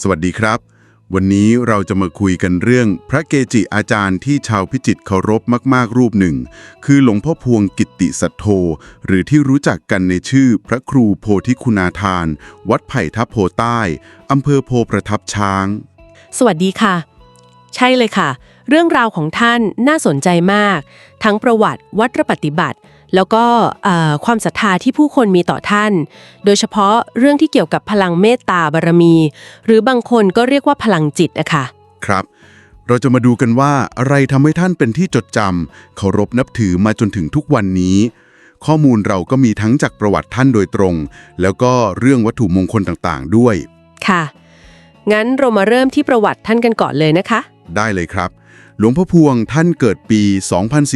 สวัสดีครับ วันนี้เราจะมาคุยกันเรื่องพระเกจิอาจารย์ที่ชาวพิจิตรเคารพมาก ๆ รูปหนึ่ง คือหลวงพ่อพวงกิตติสัทโธ หรือที่รู้จักกันในชื่อพระครูโพธิคุณาทาน วัดไผ่ทับโพใต้อำเภอโพประทับช้าง สวัสดีค่ะ ใช่เลยค่ะ เรื่องราวของท่านน่าสนใจมาก ทั้งประวัติวัดปฏิบัติ แล้วก็เอ่อความศรัทธาที่ผู้คนมีต่อท่าน โดยเฉพาะเรื่องที่เกี่ยวกับพลังเมตตาบารมี หรือบางคนก็เรียกว่าพลังจิตนะคะครับ เราจะมาดูกันว่าอะไรทำให้ท่านเป็นที่จดจำเคารพนับถือมาจนถึงทุกวันนี้ ข้อมูลเราก็มีทั้งจากประวัติท่านโดยตรง แล้วก็เรื่องวัตถุมงคลต่างๆ ด้วย ค่ะ งั้นเรามาเริ่มที่ประวัติท่านกันก่อนเลยนะคะ ได้เลยครับ หลวงพ่อพวงท่านเกิดปี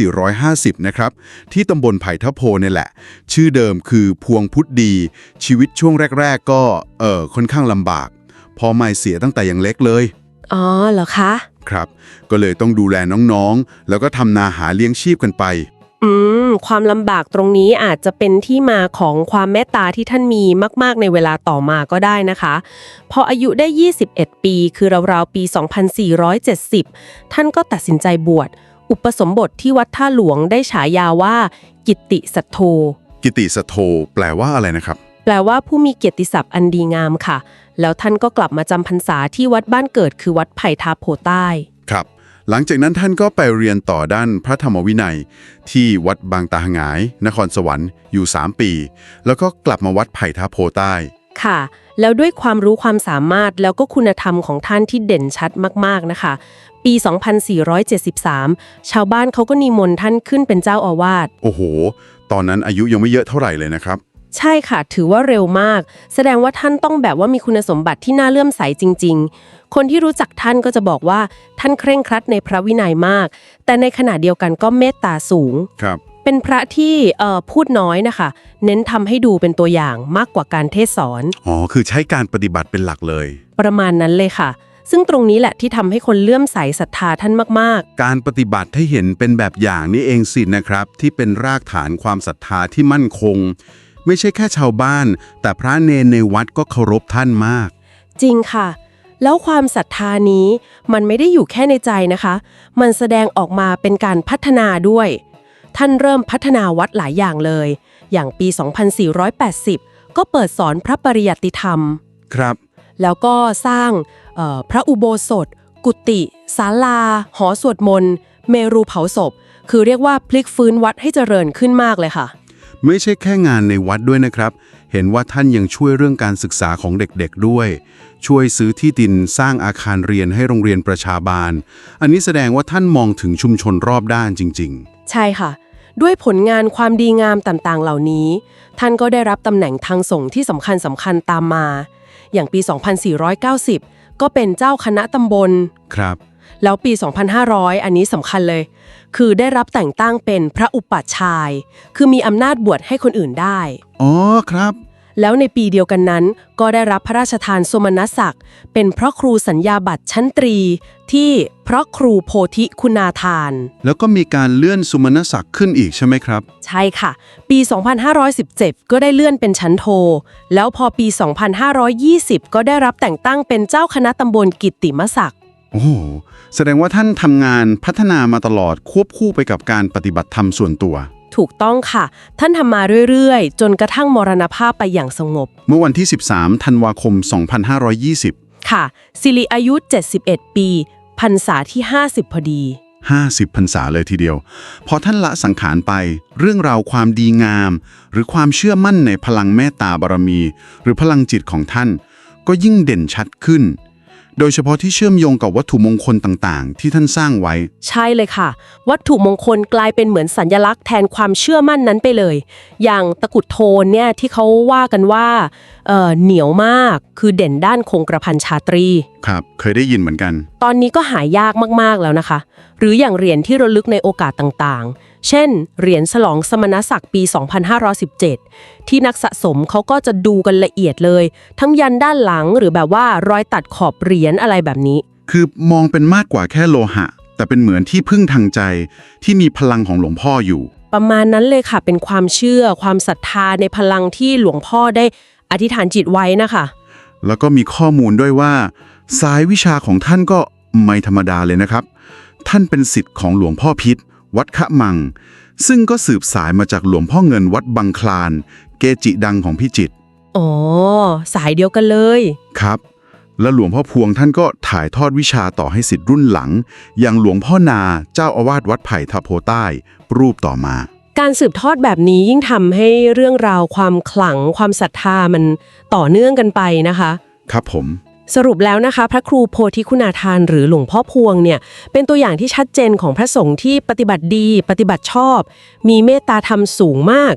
2450 นะครับ ที่ตำบลไผ่ทะโพเนี่ยแหละ ชื่อเดิมคือพวงพุทธดี ชีวิตช่วงแรก ๆ ก็ เออค่อนข้างลำบาก พอไม่เสียตั้งแต่ยังเล็กเลย อ๋อเหรอคะ ครับ ก็เลยต้องดูแลน้องๆ แล้วก็ทำนาหาเลี้ยงชีพกันไป อืม ความลำบากตรงนี้อาจจะเป็นที่มาของความเมตตาที่ท่านมีมาก ๆ ในเวลาต่อมาก็ได้นะคะ พออายุได้ 21 ปี คือราวๆ ปี 2470 ท่านก็ตัดสินใจบวช อุปสมบทที่วัดท่าหลวงได้ฉายาว่า กิตติสัทโธ กิติสโทแปลว่าอะไรนะครับ แปลว่าผู้มีเกียรติศัพท์อันดีงามค่ะ แล้วท่านก็กลับมาจำพรรษาที่วัดบ้านเกิดคือวัดไผ่ทาโพใต้ครับ หลังจากนั้นท่านก็ไปเรียนต่อด้านพระธรรมวินัย ที่วัดบางตาหงาย นครสวรรค์อยู่ 3 ปี แล้วก็กลับมาวัดไผ่ทาโพใต้ ค่ะ แล้วด้วยความรู้ความสามารถแล้วก็คุณธรรมของท่านที่เด่นชัดมากๆนะคะ ปี 2473 ชาวบ้านเขาก็นิมนต์ท่านขึ้นเป็นเจ้าอาวาส โอ้โห ตอนนั้นอายุยังไม่เยอะเท่าไหร่เลยนะครับ ใช่ค่ะ ถือว่าเร็วมาก แสดงว่าท่านต้องแบบว่ามีคุณสมบัติที่น่าเลื่อมใสจริง ๆ คนที่รู้จักท่านก็จะบอกว่าท่านเคร่งครัดในพระวินัยมาก แต่ในขณะเดียวกันก็เมตตาสูง ครับ เป็นพระที่เอ่อพูดน้อยนะคะ เน้นทำให้ดูเป็นตัวอย่างมากกว่าการเทศสอน อ๋อ คือใช้การปฏิบัติเป็นหลักเลย ประมาณนั้นเลยค่ะ ซึ่งตรงนี้แหละที่ทำให้คนเลื่อมใสศรัทธาท่านมาก การปฏิบัติให้เห็นเป็นแบบอย่างนี่เองสินะครับ ที่เป็นรากฐานความศรัทธาที่มั่นคง ไม่ใช่แค่ชาวบ้าน แต่พระเนนในวัดก็เคารพท่านมากๆจริงค่ะ แล้วความศรัทธานี้มันไม่ได้อยู่แค่ในใจนะคะ มันแสดงออกมาเป็นการพัฒนาด้วย ท่านเริ่มพัฒนาวัดหลายอย่างเลย อย่างปี 2480 ก็เปิดสอนพระปริยัติธรรม ครับ แล้วก็สร้างเอ่อพระอุโบสถ กุฏิศาลา หอสวดมนต์ เมรุเผาศพ คือเรียกว่าพลิกฟื้นวัดให้เจริญขึ้นมากเลยค่ะ ไม่ใช่แค่งานในวัดด้วยนะครับ เห็นว่าท่านยังช่วยเรื่องการศึกษาของเด็กๆด้วย ช่วยซื้อที่ดินสร้างอาคารเรียนให้โรงเรียนประชาบาล อันนี้แสดงว่าท่านมองถึงชุมชนรอบด้านจริงใช่ค่ะ ด้วยผลงานความดีงามต่างๆ เหล่านี้ ท่านก็ได้รับตำแหน่งทางส่งฆ์ที่สำคัญสำคัญตามมา อย่างปี 2490 ก็เป็นเจ้าคณะตำบลๆครับ แล้วปี 2500 อันนี้สำคัญเลย คือได้รับแต่งตั้งเป็นพระอุปัชฌาย คือมีอำนาจบวชให้คนอื่นได้ อ๋อครับ แล้วในปีเดียวกันนั้น ก็ได้รับพระราชทานสมณศักดิ์ เป็นพระครูสัญญาบัตรชั้นตรี ที่พระครูโพธิคุณาทาน แล้วก็มีการเลื่อนสุมณศักดิ์ขึ้นอีกใช่ไหมครับ ใช่ค่ะ ปี 2517 ก็ได้เลื่อนเป็นชั้นโท แล้วพอปี 2520 ก็ได้รับแต่งตั้งเป็นเจ้าคณะตำบลกิตติมศักดิ์ โอ้โหแสดงว่าท่านทำงานพัฒนามาตลอดควบคู่ไปกับการปฏิบัติธรรมส่วนตัว ถูกต้องค่ะ ท่านทำมาเรื่อยๆ จนกระทั่งมรณภาพไปอย่างสงบ เมื่อวันที่ 13 ธันวาคม 2520 ค่ะ สิริอายุ 71 ปี พรรษาที่ 50 พอดี 50พรรษาเลยทีเดียว พอท่านละสังขารไป เรื่องราวความดีงาม หรือความเชื่อมั่นในพลังเมตตาบารมี หรือพลังจิตของท่าน ก็ยิ่งเด่นชัดขึ้น โดยเฉพาะที่เชื่อมโยงกับวัตถุมงคลต่างๆ ที่ท่านสร้างไว้ ใช่เลยค่ะ วัตถุมงคลกลายเป็นเหมือนสัญลักษณ์แทนความเชื่อมั่นนั้นไปเลย อย่างตะกรุดโทนเนี่ยที่เขาว่ากันว่าเอ่อเหนียวมากคือเด่นด้านคงกระพันชาตรี ครับ เคยได้ยินเหมือนกัน ตอนนี้ก็หายากมากๆแล้วนะคะ หรืออย่างเหรียญที่ระลึกในโอกาสต่างๆ เช่น เหรียญฉลองสมณศักดิ์ปี 2517 ที่นักสะสมเขาก็จะดูกันละเอียดเลย ทั้งยันด้านหลังหรือแบบว่ารอยตัดขอบเหรียญอะไรแบบนี้ คือมองเป็นมากกว่าแค่โลหะ แต่เป็นเหมือนที่พึ่งทางใจ ที่มีพลังของหลวงพ่ออยู่ ประมาณนั้นเลยค่ะ เป็นความเชื่อ ความศรัทธาในพลังที่หลวงพ่อได้อธิษฐานจิตไว้นะคะ แล้วก็มีข้อมูลด้วยว่า สายวิชาของท่านก็ไม่ธรรมดาเลยนะครับ ท่านเป็นสิทธิ์ของหลวงพ่อพิษ วัดขะมัง ซึ่งก็สืบสายมาจากหลวงพ่อเงินวัดบังคลาน เกจิดังของพิจิตรอ๋อ สายเดียวกันเลย ครับ และหลวงพ่อพวงท่านก็ถ่ายทอดวิชาต่อให้สิทธิ์รุ่นหลัง อย่างหลวงพ่อนาเจ้าอาวาสวัดไผ่ทะโพใต้ รูปต่อมา การสืบทอดแบบนี้ยิ่งทำให้เรื่องราวความขลังความศรัทธามันต่อเนื่องกันไปนะคะ ครับผม สรุปแล้วนะคะ พระครูโพธิคุณาทานหรือหลวงพ่อพวงเนี่ยเป็นตัวอย่างที่ชัดเจนของพระสงฆ์ที่ปฏิบัติดี ปฏิบัติชอบ มีเมตตาธรรมสูงมาก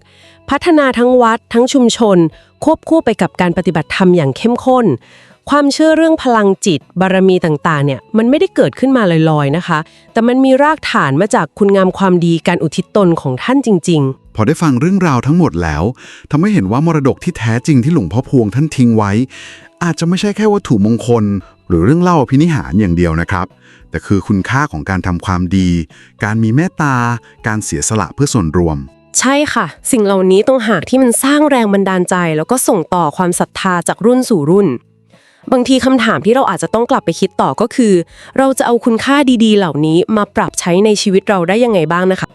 พัฒนาทั้งวัด ทั้งชุมชน ควบคู่ไปกับการปฏิบัติธรรมอย่างเข้มข้น ความเชื่อเรื่องพลังจิต บารมีต่างๆเนี่ยมันไม่ได้เกิดขึ้นมาลอยๆนะคะ แต่มันมีรากฐานมาจากคุณงามความดีการอุทิศตนของท่านจริง ๆ พอได้ฟังเรื่องราวทั้งหมดแล้วทำให้เห็นว่ามรดกที่แท้จริงที่หลวงพ่อพวงท่านทิ้งไว้ อาจจะไม่ใช่แค่วัตถุมงคล หรือเรื่องเล่าอภินิหารอย่างเดียวนะครับ แต่คือคุณค่าของการทำความดี การมีเมตตา การเสียสละเพื่อส่วนรวม ใช่ค่ะ สิ่งเหล่านี้ต้องหากที่มันสร้างแรงบันดาลใจ แล้วก็ส่งต่อความศรัทธาจากรุ่นสู่รุ่น บางทีคำถามที่เราอาจจะต้องกลับไปคิดต่อก็คือ เราจะเอาคุณค่าดีๆ เหล่านี้มาปรับใช้ในชีวิตเราได้ยังไงบ้างนะคะ